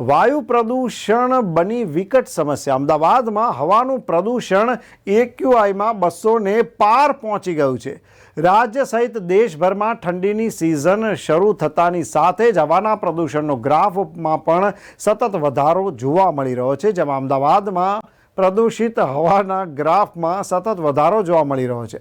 વાયુ પ્રદૂષણ બની વિકટ સમસ્યા. અમદાવાદમાં હવાનું પ્રદૂષણ એક્યુઆઈમાં બસોને પાર પહોંચી ગયું છે. રાજ્ય સહિત દેશભરમાં ઠંડીની સિઝન શરૂ થતાની સાથે જ હવાના પ્રદૂષણનો ગ્રાફમાં પણ સતત વધારો જોવા મળી રહ્યો છે, જેમાં અમદાવાદમાં પ્રદૂષિત હવાના ગ્રાફમાં સતત વધારો જોવા મળી રહ્યો છે.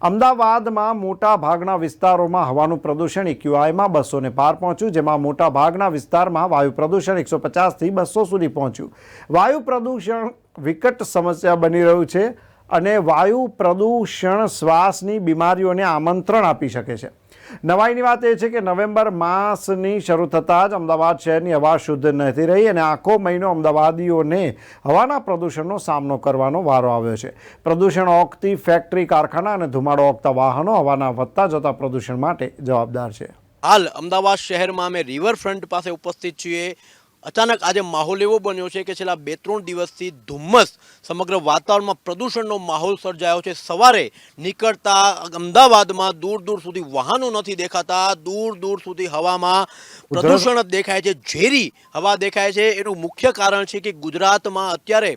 અમદાવાદમાં મોટા ભાગના વિસ્તારોમાં હવાનું પ્રદૂષણ ઇક્યુઆઈમાં બસોને પાર પહોંચ્યું, જેમાં મોટા ભાગના વિસ્તારમાં વાયુ પ્રદૂષણ એકસો પચાસથી બસો સુધી પહોંચ્યું. વાયુ પ્રદૂષણ વિકટ સમસ્યા બની રહ્યું છે અને વાયુ પ્રદૂષણ શ્વાસની બીમારીઓને આમંત્રણ આપી શકે છે. નવાઈની વાત એ છે કે નવેમ્બર માસની શરૂ થતાં જ અમદાવાદ શહેરની હવા શુદ્ધ નથી રહી અને આખો મહિનો અમદાવાદીઓને હવાના પ્રદૂષણનો સામનો કરવાનો વારો આવ્યો છે. પ્રદૂષણ ઓગતી ફેક્ટરી, કારખાના અને ધુમાડો ઓગતા વાહનો હવાના વધતા જતા પ્રદૂષણ માટે જવાબદાર છે. હાલ અમદાવાદ શહેરમાં અમે રિવરફ્રન્ટ પાસે ઉપસ્થિત છીએ. અચાનક આજે માહોલ એવો બન્યો છે કે છેલ્લા બે ત્રણ દિવસથી ધુમ્મસ સમગ્ર વાતાવરણમાં પ્રદૂષણનો માહોલ સર્જાયો છે. સવારે નીકળતા અમદાવાદમાં દૂર દૂર સુધી વાહનો નથી દેખાતા. દૂર દૂર સુધી હવામાં પ્રદૂષણ જ દેખાય છે. ઝેરી હવા દેખાય છે. એનું મુખ્ય કારણ છે કે ગુજરાતમાં અત્યારે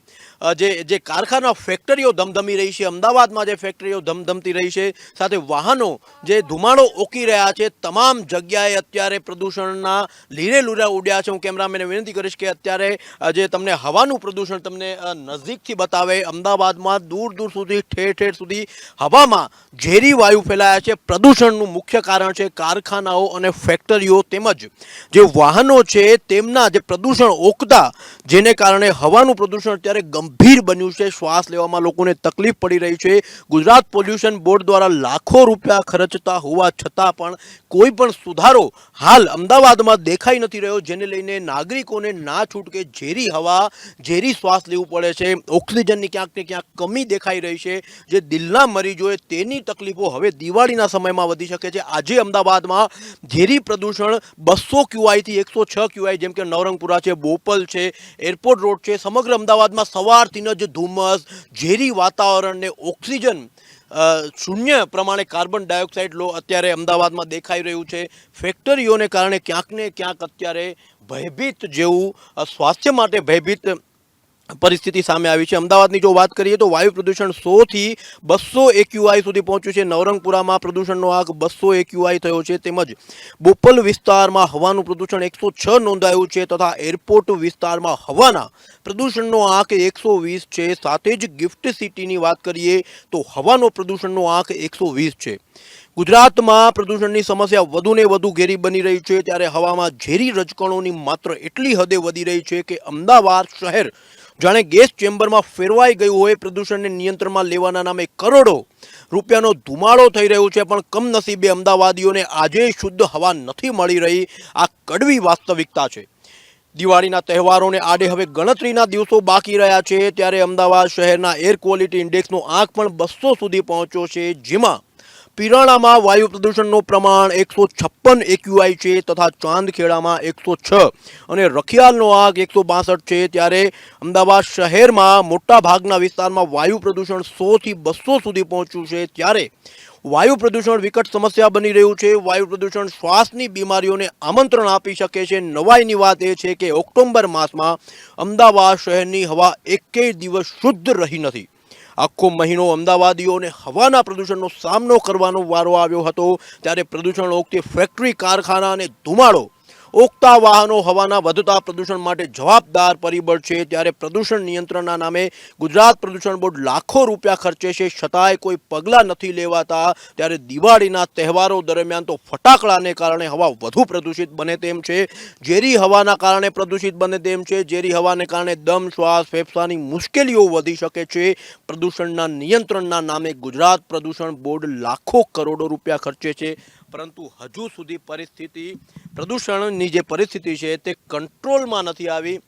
જે જે કારખાના ફેક્ટરીઓ ધમધમી રહી છે અમદાવાદમાં જે ફેક્ટરીઓ ધમધમતી રહી છે સાથે વાહનો જે ધુમાડો ઓકી રહ્યા છે તમામ જગ્યાએ અત્યારે પ્રદૂષણના લીરે લૂરા ઉડ્યા છે. હું કેમેરામેને વિનંતી કરીશ કે અત્યારે જે તમને હવાનું પ્રદૂષણ તમને નજીકથી બતાવે, અમદાવાદમાં દૂર દૂર સુધી, ઠેર ઠેર સુધી હવામાં ઝેરી વાયુ ફેલાયા છે. પ્રદૂષણનું મુખ્ય કારણ છે કારખાનાઓ અને ફેક્ટરીઓ તેમજ જે વાહનો છે, તેમના જે પ્રદૂષણ ઓકતા જેને કારણે હવાનું પ્રદૂષણ અત્યારે ગંભીર બન્યું છે. શ્વાસ લેવામાં લોકોને તકલીફ પડી રહી છે. ગુજરાત પોલ્યુશન બોર્ડ દ્વારા લાખો રૂપિયા ખર્ચતા હોવા છતાં પણ કોઈ પણ સુધારો હાલ અમદાવાદમાં દેખાઈ નથી રહ્યો, જેને લઈને નાગરિકોને ના છૂટકે ઝેરી હવા, ઝેરી શ્વાસ લેવું પડે છે. ઓક્સિજનની ક્યાંક ને ક્યાંક કમી દેખાઈ રહી છે. જે દિલના મરીજોએ તેની તકલીફો હવે દિવાળીના સમયમાં વધી શકે છે. આજે અમદાવાદમાં ઝેરી પ્રદૂષણ બસો ક્યુઆઈથી એકસો છ ક્યુઆઈ જેમ કે નવરંગપુરા છે, બોપલ છે, એરપોર્ટ રોડ છે. સમગ્ર અમદાવાદમાં સવારથી જ ધુમ્મસ, ઝેરી વાતાવરણને ઓક્સિજન શૂન્ય પ્રમાણે કાર્બન ડાયોક્સાઇડ લો અત્યારે અમદાવાદમાં દેખાઈ રહ્યું છે. ફેક્ટરીઓને કારણે ક્યાંક ને ક્યાંક અત્યારે ભયભીત જેવું સ્વાસ્થ્ય માટે ભયભીત પરિસ્થિતિ સામે આવી છે. અમદાવાદની જો વાત કરીએ તો વાયુ પ્રદૂષણ સોથી બસો એક્યુઆઈ સુધી પહોંચ્યું છે. નવરંગપુરામાં પ્રદૂષણનો આંક બસો એક્યુઆઈ થયો છે. તેમજ બોપલ વિસ્તારમાં હવાનું પ્રદૂષણ એકસો છ નોંધાયું છે તથા એરપોર્ટ વિસ્તારમાં હવાના પ્રદૂષણનો આંક એકસો વીસ છે. સાથે જ ગિફ્ટ સિટીની વાત કરીએ તો હવાનો પ્રદૂષણનો આંક એકસો વીસ છે. ગુજરાતમાં પ્રદૂષણની સમસ્યા વધુને વધુ ઘેરી બની રહી છે. ત્યારે હવામાં ઝેરી રજકણોની માત્ર એટલી હદે વધી રહી છે કે અમદાવાદ શહેર જાણે ગેસ ચેમ્બરમાં ફેરવાઈ ગયું હોય, પ્રદૂષણને નિયંત્રણમાં લેવાના નામે કરોડો રૂપિયાનો ધુમાડો થઈ રહ્યો છે, પણ કમનસીબે અમદાવાદીઓને આજે શુદ્ધ હવા નથી મળી રહી. આ કડવી વાસ્તવિકતા છે. દિવાળીના તહેવારોને આડે હવે ગણતરીના દિવસો બાકી રહ્યા છે, ત્યારે અમદાવાદ શહેરના એર ક્વોલિટી ઇન્ડેક્સનો આંક પણ બસો સુધી પહોંચ્યો છે, જેમાં પિરાણામાં વાયુ પ્રદૂષણનું પ્રમાણ એકસો છપ્પન એક્યુઆઈ છે તથા ચાંદખેડામાં એકસો છ. અને રખિયાલનો આગ એકસો બાસઠ છે ત્યારે અમદાવાદ શહેરમાં મોટા ભાગના વિસ્તારમાં વાયુ પ્રદૂષણ સોથી બસો સુધી પહોંચ્યું છે ત્યારે વાયુ પ્રદૂષણ વિકટ સમસ્યા બની રહ્યું છે. વાયુ પ્રદૂષણ શ્વાસની બીમારીઓને આમંત્રણ આપી શકે છે. નવાઈની વાત એ છે કે ઓક્ટોબર માસમાં અમદાવાદ શહેરની હવા એકેય દિવસ શુદ્ધ રહી નથી. આખો મહિનો અમદાવાદીઓને હવાના પ્રદૂષણનો સામનો કરવાનો વારો આવ્યો હતો. ત્યારે પ્રદૂષણ ઓગતી ફેક્ટરી કારખાના અને ધુમાડો ઓગતા વાહનો હવાના વધતા પ્રદૂષણ માટે જવાબદાર પરિબળ છે. ત્યારે પ્રદૂષણ નિયંત્રણના નામે ગુજરાત પ્રદૂષણ બોર્ડ લાખો રૂપિયા ખર્ચે છે. છતાંય કોઈ પગલાં નથી લેવાતા. ત્યારે દિવાળીના તહેવારો દરમિયાન તો ફટાકડાને કારણે હવા વધુ પ્રદૂષિત બને તેમ છે. ઝેરી હવાના કારણે પ્રદૂષિત બને તેમ છે. ઝેરી હવાને કારણે દમ, શ્વાસ, ફેફસાની મુશ્કેલીઓ વધી શકે છે. પ્રદૂષણના નિયંત્રણના નામે ગુજરાત પ્રદૂષણ બોર્ડ લાખો કરોડો રૂપિયા ખર્ચે છે. પરંતુ હજુ સુધી પરિસ્થિતિ, પ્રદૂષણની જે પરિસ્થિતિ છે તે કંટ્રોલમાં નથી આવી.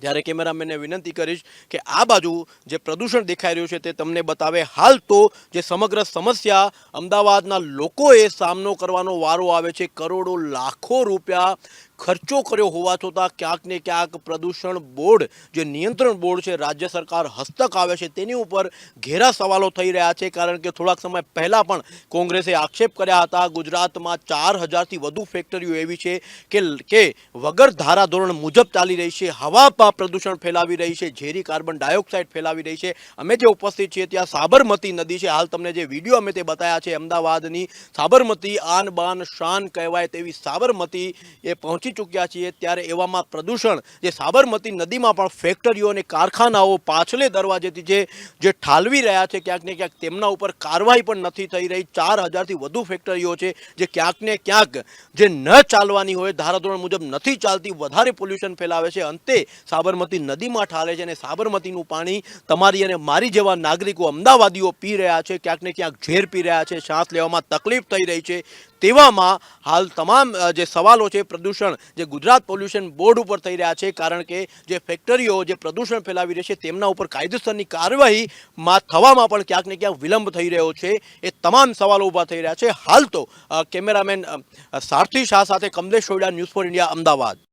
ત્યારે કેમેરામેનને વિનંતી કરીશ કે આ બાજુ જે પ્રદૂષણ દેખાઈ રહ્યું છે તે તમને બતાવે. હાલ તો જે સમગ્ર સમસ્યા અમદાવાદના લોકોએ સામનો કરવાનો વારો આવે છે. કરોડો લાખો રૂપિયા ખર્ચો કર્યો હોવા છતાં ક્યાંક ને ક્યાંક પ્રદૂષણ બોર્ડ, જે નિયંત્રણ બોર્ડ છે, રાજ્ય સરકાર હસ્તક આવે છે, તેની ઉપર ઘેરા સવાલો થઈ રહ્યા છે. કારણ કે થોડાક સમય પહેલાં પણ કોંગ્રેસે આક્ષેપ કર્યા હતા, ગુજરાતમાં ચાર હજારથી વધુ ફેક્ટરીઓ એવી છે કે કે વગર ધારાધોરણ મુજબ ચાલી રહી છે હવામાં પ્રદૂષણ ફેલાવી રહી છે, ઝેરી કાર્બન ડાયોક્સાઇડ ફેલાવી રહી છે. અમે જે ઉપસ્થિત છીએ ત્યાં સાબરમતી નદી છે. હાલ તમને જે વીડિયો અમે તે બતાવ્યા છે, અમદાવાદની સાબરમતી આન બાન શાન કહેવાય તેવી સાબરમતી એ પહોંચી ચૂક્યા છીએ ત્યારે એવામાં પ્રદૂષણ જે સાબરમતી નદીમાં પણ ફેક્ટરીઓ અને કારખાનાઓ પાછલે દરવાજેથી જે ઠાલવી રહ્યા છે, ક્યાંક ને ક્યાંક તેમના ઉપર કાર્યવાહી પણ નથી થઈ રહી. ચાર હજારથી વધુ ફેક્ટરીઓ છે જે ક્યાંક ને ક્યાંક જે ન ચાલવાની હોય, ધારાધોરણ મુજબ નથી ચાલતી, વધારે પોલ્યુશન ફેલાવે છે. અંતે સાબરમતી નદીમાં ઠાલે છે અને સાબરમતીનું પાણી તમારી અને મારી જેવા નાગરિકો અમદાવાદીઓ પી રહ્યા છે, ક્યાંક ને ક્યાંક ઝેર પી રહ્યા છે. શ્વાસ લેવામાં તકલીફ થઈ રહી છે. તેવામાં હાલ તમામ જે સવાલો છે, પ્રદૂષણ, જે ગુજરાત પોલ્યુશન બોર્ડ ઉપર થઈ રહ્યા છે, કારણ કે જે ફેક્ટરીઓ જે પ્રદૂષણ ફેલાવી રહી છે, તેમના ઉપર કાયદેસરની કાર્યવાહીમાં થવામાં પણ ક્યાંક ને ક્યાંક વિલંબ થઈ રહ્યો છે. એ તમામ સવાલો ઊભા થઈ રહ્યા છે. હાલ તો કેમેરામેન સારથી શાહ સાથે Kamlesh Soyda, news four India, Ahmedabad.